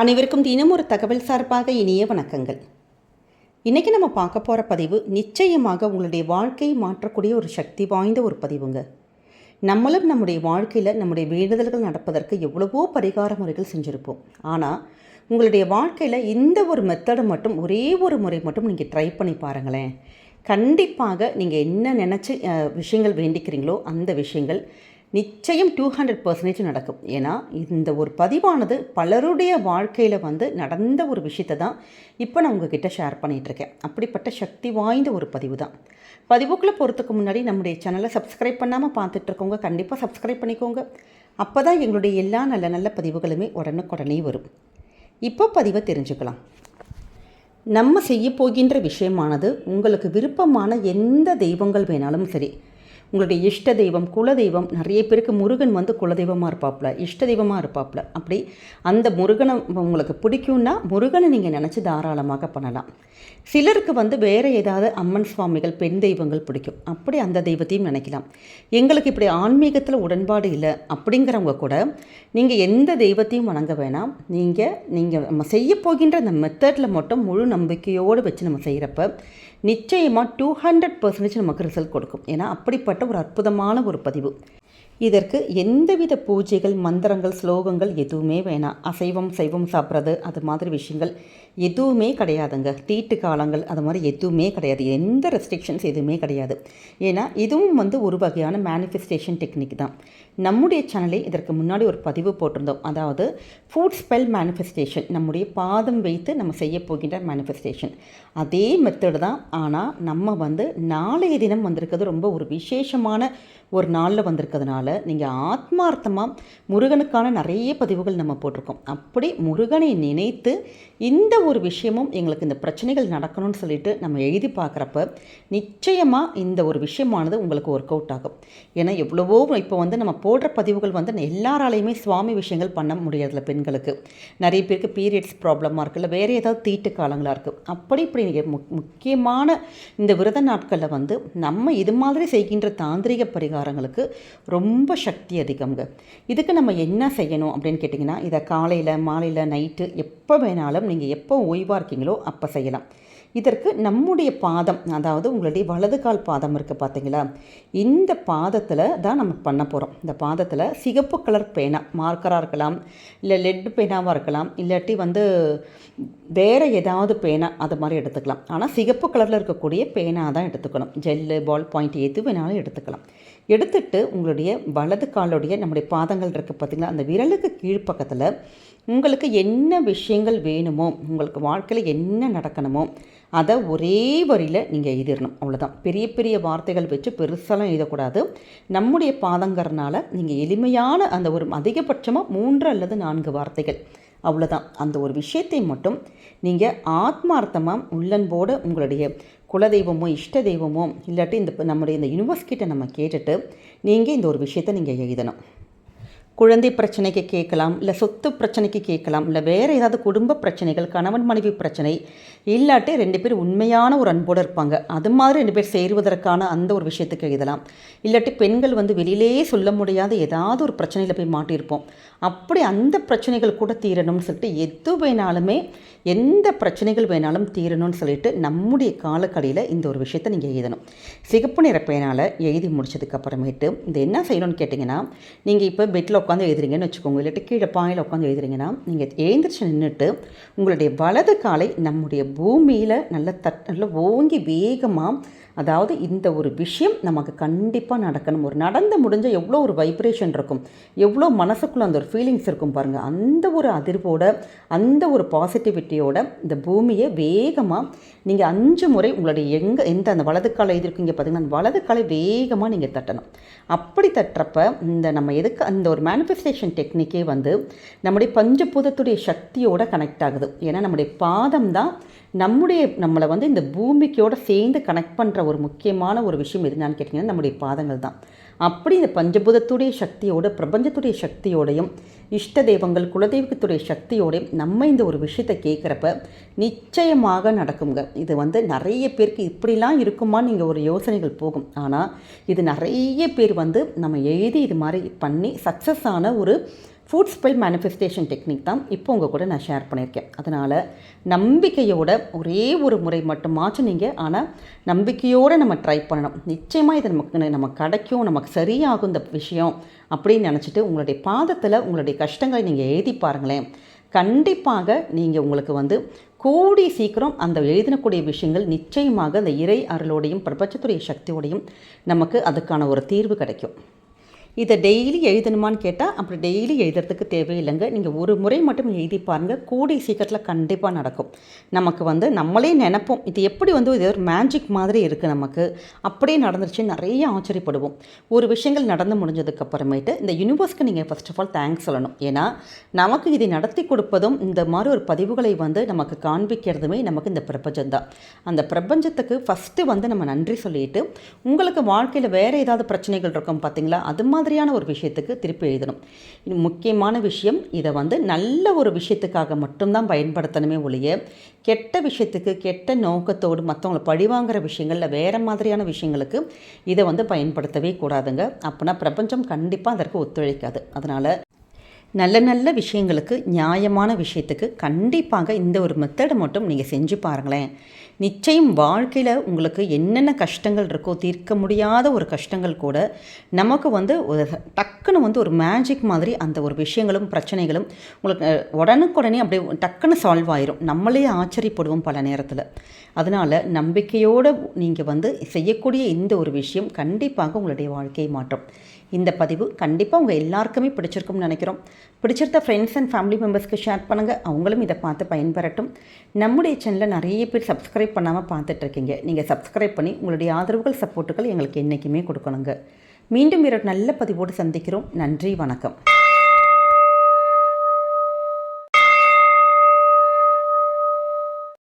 அனைவருக்கும் தினம் ஒரு தகவல் சார்பாக இனிய வணக்கங்கள். இன்றைக்கி நம்ம பார்க்க போகிற பதிவு நிச்சயமாக உங்களுடைய வாழ்க்கையை மாற்றக்கூடிய ஒரு சக்தி வாய்ந்த ஒரு பதிவுங்க. நம்மளும் நம்முடைய வாழ்க்கையில் நம்முடைய வேண்டுதல்கள் நடப்பதற்கு எவ்வளவோ பரிகார முறைகள் செஞ்சுருப்போம். ஆனால் உங்களுடைய வாழ்க்கையில் இந்த ஒரு மெத்தடை மட்டும் ஒரே ஒரு முறை மட்டும் நீங்கள் ட்ரை பண்ணி பாருங்களேன். கண்டிப்பாக நீங்கள் என்ன நினச்சி விஷயங்கள் வேண்டிக்கிறீங்களோ அந்த விஷயங்கள் நிச்சயம் டூ ஹண்ட்ரட் பர்சன்டேஜ் நடக்கும். ஏன்னா இந்த ஒரு பதிவானது பலருடைய வாழ்க்கையில் வந்து நடந்த ஒரு விஷயத்தை தான் இப்போ நான் உங்ககிட்ட ஷேர் பண்ணிகிட்ருக்கேன் அப்படிப்பட்ட சக்தி வாய்ந்த ஒரு பதிவு தான் பதிவுக்குள்ளே போகிறதுக்கு முன்னாடி நம்முடைய சேனலை சப்ஸ்கிரைப் பண்ணாமல் பார்த்துட்ருக்கோங்க கண்டிப்பாக சப்ஸ்கிரைப் பண்ணிக்கோங்க. அப்போ தான் எங்களுடைய எல்லா நல்ல நல்ல பதிவுகளுமே உடனுக்குடனே வரும். இப்போ பதிவை தெரிஞ்சுக்கலாம். நம்ம செய்ய போகின்ற விஷயமானது உங்களுக்கு விருப்பமான எந்த தெய்வங்கள் வேணாலும் சரி உங்களுடைய இஷ்ட தெய்வம் குல தெய்வம் நிறைய பேருக்கு முருகன் வந்து குலதெய்வமாக இருப்பாப்புல இஷ்ட தெய்வமாக இருப்பாப்புல. அப்படி அந்த முருகனை உங்களுக்கு பிடிக்கும்னா முருகனை நீங்கள் நினச்சி தாராளமாக பண்ணலாம். சிலருக்கு வந்து வேறு ஏதாவது அம்மன் சுவாமிகள் பெண் தெய்வங்கள் பிடிக்கும். அப்படி அந்த தெய்வத்தையும் நினைக்கலாம். எங்களுக்கு இப்படி ஆன்மீகத்தில் உடன்பாடு இல்லை அப்படிங்கிறவங்க கூட நீங்கள் எந்த தெய்வத்தையும் வணங்க வேணாம். நீங்கள் நீங்கள் நம்ம செய்ய போகின்ற அந்த மெத்தடில் மட்டும் முழு நம்பிக்கையோடு வச்சு நம்ம செய்கிறப்ப நிச்சயமாக டூ ஹண்ட்ரட் பர்சன்டேஜ் நமக்கு ரிசல்ட் கொடுக்கும். ஏன்னா அப்படிப்பட்ட ஒரு அற்புதமான ஒரு பதிவு. இதற்கு எந்தவித பூஜைகள் மந்திரங்கள் ஸ்லோகங்கள் எதுவுமே வேணாம். அசைவம் சைவம் சாப்பிட்றது அது மாதிரி விஷயங்கள் எதுவுமே கிடையாதுங்க. தீட்டு காலங்கள் அது மாதிரி எதுவுமே கிடையாது. எந்த ரெஸ்ட்ரிக்ஷன்ஸ் எதுவுமே கிடையாது. ஏன்னா இதுவும் வந்து ஒரு வகையான மேனிஃபெஸ்டேஷன் டெக்னிக் தான். நம்முடைய சேனலில் இதற்கு முன்னாடி ஒரு பதிவு போட்டிருந்தோம். அதாவது ஃபுட் ஸ்பெல் மேனிஃபெஸ்டேஷன் நம்முடைய பாதம் வைத்து நம்ம செய்ய போகின்ற மேனிஃபெஸ்டேஷன் அதே மெத்தடு தான். ஆனால் நம்ம வந்து நாளைய தினம் வந்திருக்கிறது ரொம்ப ஒரு விசேஷமான ஒரு நாளில் வந்திருக்கிறதுனால நீங்கள் ஆத்மார்த்தமாக முருகனுக்கான நிறைய பதிவுகள் நம்ம போட்டிருக்கோம். அப்படி முருகனை நினைத்து இந்த ஒரு விஷயமும் எங்களுக்கு இந்த பிரச்சனைகள் நடக்கணும்னு சொல்லிட்டு நம்ம எழுதி பார்க்குறப்ப நிச்சயமாக இந்த ஒரு விஷயமானது உங்களுக்கு ஒர்க் அவுட் ஆகும். ஏன்னா எவ்வளவோ இப்போ வந்து நம்ம போடுற பதிவுகள் வந்து எல்லாராலையுமே சுவாமி விஷயங்கள் பண்ண முடியாதுல பெண்களுக்கு. நிறைய பேருக்கு பீரியட்ஸ் ப்ராப்ளமாக இருக்குது இல்லை வேறு ஏதாவது தீட்டு காலங்களாக இருக்குது அப்படி இப்படி நீங்கள் முக்கியமான இந்த விரத நாட்களில் வந்து நம்ம இது மாதிரி செய்கின்ற தாந்திரிக பரிகாரங்களுக்கு ரொம்ப சக்தி அதிகம்ங்க. இதுக்கு நம்ம என்ன செய்யணும் அப்படின்னு கேட்டிங்கன்னா இதை காலையில் மாலையில் நைட்டு எப்போ வேணாலும் நீங்கள் எப்போ ஓய்வாக இருக்கீங்களோ அப்போ செய்யலாம். இதற்கு நம்முடைய பாதம் அதாவது உங்களுடைய வலது கால் பாதம் இருக்குது பார்த்தீங்களா இந்த பாதத்தில் தான் நம்ம பண்ண போகிறோம் இந்த பாதத்தில் சிகப்பு கலர் பேனா மார்க்கராக இருக்கலாம் இல்லை லெட் பேனாவாக இருக்கலாம் இல்லாட்டி வந்து வேறு ஏதாவது பேனா அது மாதிரி எடுத்துக்கலாம். ஆனால் சிகப்பு கலரில் இருக்கக்கூடிய பேனா தான் எடுத்துக்கணும். ஜெல்லு பால் பாயிண்ட் எது வேணாலும் எடுத்துக்கலாம். எடுத்துட்டு உங்களுடைய வலது காலுடைய நம்முடைய பாதங்கள் இருக்குது பார்த்தீங்களா அந்த விரலுக்கு கீழ்ப்பக்கத்தில் உங்களுக்கு என்ன விஷயங்கள் வேணுமோ உங்களுக்கு வாழ்க்கையில் என்ன நடக்கணுமோ அதை ஒரே வரியில் நீங்கள் எழுதிடணும் அவ்வளோதான் பெரிய பெரிய வார்த்தைகள் வச்சு பெருசாலாம் எழுதக்கூடாது. நம்முடைய பாதங்கிறனால நீங்கள் எளிமையான அந்த ஒரு அதிகபட்சமாக மூன்று அல்லது நான்கு வார்த்தைகள் அவ்வளோதான் அந்த ஒரு விஷயத்தை மட்டும் நீங்கள் ஆத்மார்த்தமாக உள்ளன்போடு உங்களுடைய குலதெய்வமோ இஷ்ட தெய்வமோ இல்லாட்டி இந்த நம்முடைய இந்த யூனிவர்ஸ் கிட்ட நம்ம கேட்டுட்டு நீங்கள் இந்த ஒரு விஷயத்தை நீங்கள் எழுதணும். குழந்தை பிரச்சனைக்கு கேட்கலாம் இல்லை சொத்து பிரச்சனைக்கு கேட்கலாம் இல்லை வேறு ஏதாவது குடும்ப பிரச்சனைகள் கணவன் மனைவி பிரச்சனை இல்லாட்டி ரெண்டு பேர் உண்மையான ஒரு அன்போடு இருப்பாங்க. அது மாதிரி ரெண்டு பேர் சேருவதற்கான அந்த ஒரு விஷயத்துக்கு எழுதலாம். இல்லாட்டி பெண்கள் வந்து வெளியிலேயே சொல்ல முடியாத ஏதாவது ஒரு பிரச்சனையில் போய் மாட்டியிருப்போம். அப்படி அந்த பிரச்சனைகள் கூட தீரணும்னு சொல்லிட்டு எது வேணாலுமே எந்த பிரச்சனைகள் வேணாலும் தீரணும்னு சொல்லிட்டு நம்முடைய காலக்கடியில் இந்த ஒரு விஷயத்தை நீங்கள் எழுதணும். சிகப்பு நிற பேனால் எழுதி முடிச்சதுக்கப்புறமேட்டு இது என்ன செய்யணும்னு கேட்டிங்கன்னா நீங்கள் இப்போ பெட்டில் உட்காந்து எழுதுறீங்கன்னு வச்சுக்கோங்க. இல்லாட்டி கீழே பாயில் உட்காந்து எழுதுறீங்கன்னா நீங்கள் எழுந்திரிச்சு நின்றுட்டு உங்களுடைய வலது காலை நம்முடைய பூமியில் நல்ல தட் நல்ல ஓங்கி வேகமாக அதாவது இந்த ஒரு விஷயம் நமக்கு கண்டிப்பாக நடக்கணும். ஒரு நடந்து முடிஞ்ச எவ்வளோ ஒரு வைப்ரேஷன் இருக்கும். எவ்வளோ மனசுக்குள்ளே அந்த ஒரு ஃபீலிங்ஸ் இருக்கும் பாருங்கள் அந்த ஒரு அதிர்வோட அந்த ஒரு பாசிட்டிவிட்டியோட இந்த பூமியை வேகமாக நீங்கள் அஞ்சு முறை உங்களுடைய எங்கே எந்த அந்த வலது காலை எழுதிருக்கீங்க பார்த்தீங்கன்னா அந்த வலது காலை வேகமாக நீங்கள் தட்டணும். அப்படி தட்டுறப்ப இந்த நம்ம எதுக்கு அந்த ஒரு மேனிஃபெஸ்டேஷன் டெக்னிக்கே வந்து நம்முடைய பஞ்சபூதத்துடைய சக்தியோட கனெக்ட் ஆகுது. ஏன்னா நம்முடைய பாதம் தான் நம்முடைய நம்மளை வந்து இந்த பூமிக்கோட சேர்ந்து கனெக்ட் பண்ணுற ஒரு முக்கியமான ஒரு விஷயம் எதுனான்னு கேட்டிங்கன்னா நம்முடைய பாதங்கள் தான். அப்படி இந்த பஞ்சபூதத்துடைய சக்தியோட பிரபஞ்சத்துடைய சக்தியோடையும் இஷ்ட தெய்வங்கள் குலதெய்வத்துடைய சக்தியோடையும் நம்ம இந்த ஒரு விஷயத்தை கேட்குறப்ப நிச்சயமாக நடக்குங்க. இது வந்து நிறைய பேருக்கு இப்படிலாம் இருக்குமான்னு நீங்கள் ஒரு யோசனைகள் போகும். ஆனால் இது நிறைய பேர் வந்து நம்ம எழுதி இது மாதிரி பண்ணி சக்ஸஸ் ஆன ஒரு ஃபுட் ஸ்பெல் மேனிஃபெஸ்டேஷன் டெக்னிக் தான் இப்போ உங்கள் கூட நான் ஷேர் பண்ணியிருக்கேன். அதனால் நம்பிக்கையோட ஒரே ஒரு முறை மட்டுமாச்சும் நீங்கள் ஆனால் நம்பிக்கையோடு நம்ம ட்ரை பண்ணணும். நிச்சயமாக இது நமக்கு நம்ம கிடைக்கும் நமக்கு சரியாகும் இந்த விஷயம் அப்படின்னு நினச்சிட்டு உங்களுடைய பாதத்தில் உங்களுடைய கஷ்டங்களை நீங்கள் எழுதி பாருங்களேன். கண்டிப்பாக நீங்கள் உங்களுக்கு வந்து கூடி சீக்கிரம் அந்த எழுதினக்கூடிய விஷயங்கள் நிச்சயமாக அந்த இறை அருளோடையும் பிரபஞ்சத்துடைய சக்தியோடையும் நமக்கு அதுக்கான ஒரு தீர்வு கிடைக்கும். இதை டெய்லி எழுதணுமான்னு கேட்டால் அப்படி டெய்லி எழுதுறதுக்கு தேவையில்லைங்க. நீங்கள் ஒரு முறை மட்டும் எழுதி பாருங்கள் கூடிய சீக்கிரத்தில் கண்டிப்பாக நடக்கும். நமக்கு வந்து நம்மளே நினைப்போம். இது எப்படி வந்து இது ஒரு மேஜிக் மாதிரி இருக்குது நமக்கு. அப்படியே நடந்துருச்சு. நிறைய ஆச்சரியப்படுவோம். ஒரு விஷயங்கள் நடந்து முடிஞ்சதுக்கப்புறமேட்டு இந்த யூனிவர்ஸ்க்கு நீங்கள் ஃபஸ்ட் ஆஃப் ஆல் தேங்க்ஸ் சொல்லணும். ஏன்னா நமக்கு இதை நடத்தி கொடுப்பதும் இந்த மாதிரி ஒரு பதிவுகளை வந்து நமக்கு காண்பிக்கிறதுமே நமக்கு இந்த பிரபஞ்சம் தான். அந்த பிரபஞ்சத்துக்கு ஃபஸ்ட்டு வந்து நம்ம நன்றி சொல்லிட்டு உங்களுக்கு வாழ்க்கையில் வேறு ஏதாவது பிரச்சனைகள் இருக்கும் பார்த்தீங்களா அது மாதிரி மாதிரியான ஒரு விஷயத்துக்கு திருப்பி எழுதணும். இது முக்கியமான விஷயம் இதை வந்து நல்ல ஒரு விஷயத்துக்காக மட்டும்தான் பயன்படுத்தணுமே ஒழிய கெட்ட விஷயத்துக்கு கெட்ட நோக்கத்தோடு மற்றவங்களை பழிவாங்கிற விஷயங்களில் வேறு மாதிரியான விஷயங்களுக்கு இதை வந்து பயன்படுத்தவே கூடாதுங்க. அப்படின்னா பிரபஞ்சம் கண்டிப்பாக அதற்கு ஒத்துழைக்காது. அதனால் நல்ல நல்ல விஷயங்களுக்கு நியாயமான விஷயத்துக்கு கண்டிப்பாக இந்த ஒரு மெத்தடை மட்டும் நீங்கள் செஞ்சு பாருங்களேன். நிச்சயம் வாழ்க்கையில் உங்களுக்கு என்னென்ன கஷ்டங்கள் இருக்கோ தீர்க்க முடியாத ஒரு கஷ்டங்கள் கூட நமக்கு வந்து ஒரு டக்குன்னு வந்து ஒரு மேஜிக் மாதிரி அந்த ஒரு விஷயங்களும் பிரச்சனைகளும் உங்களுக்கு உடனுக்குடனே அப்படியே டக்குன்னு சால்வ் ஆயிரும். நம்மளே ஆச்சரியப்படுவோம் பல நேரத்தில். அதனால் நம்பிக்கையோடு நீங்கள் வந்து செய்யக்கூடிய இந்த ஒரு விஷயம் கண்டிப்பாக உங்களுடைய வாழ்க்கையை மாற்றும். இந்த பதிவு கண்டிப்பாக உங்கள் எல்லாருக்குமே பிடிச்சிருக்கும்னு நினைக்கிறோம். பிடிச்சிருந்த ஃப்ரெண்ட்ஸ் அண்ட் ஃபேமிலி மெம்பர்ஸ்க்கு ஷேர் பண்ணுங்கள் அவங்களும் இதை பார்த்து பயன்பெறட்டும். நம்முடைய சேனலில் நிறைய பேர் சப்ஸ்கிரைப் பண்ணாமல் பார்த்துட்ருக்கீங்க நீங்கள் சப்ஸ்கிரைப் பண்ணி உங்களுடைய ஆதரவுகள் சப்போர்ட்டுகள் எங்களுக்கு என்றைக்குமே கொடுக்கணுங்க. மீண்டும் இரவு நல்ல பதிவோடு சந்திக்கிறோம். நன்றி வணக்கம்.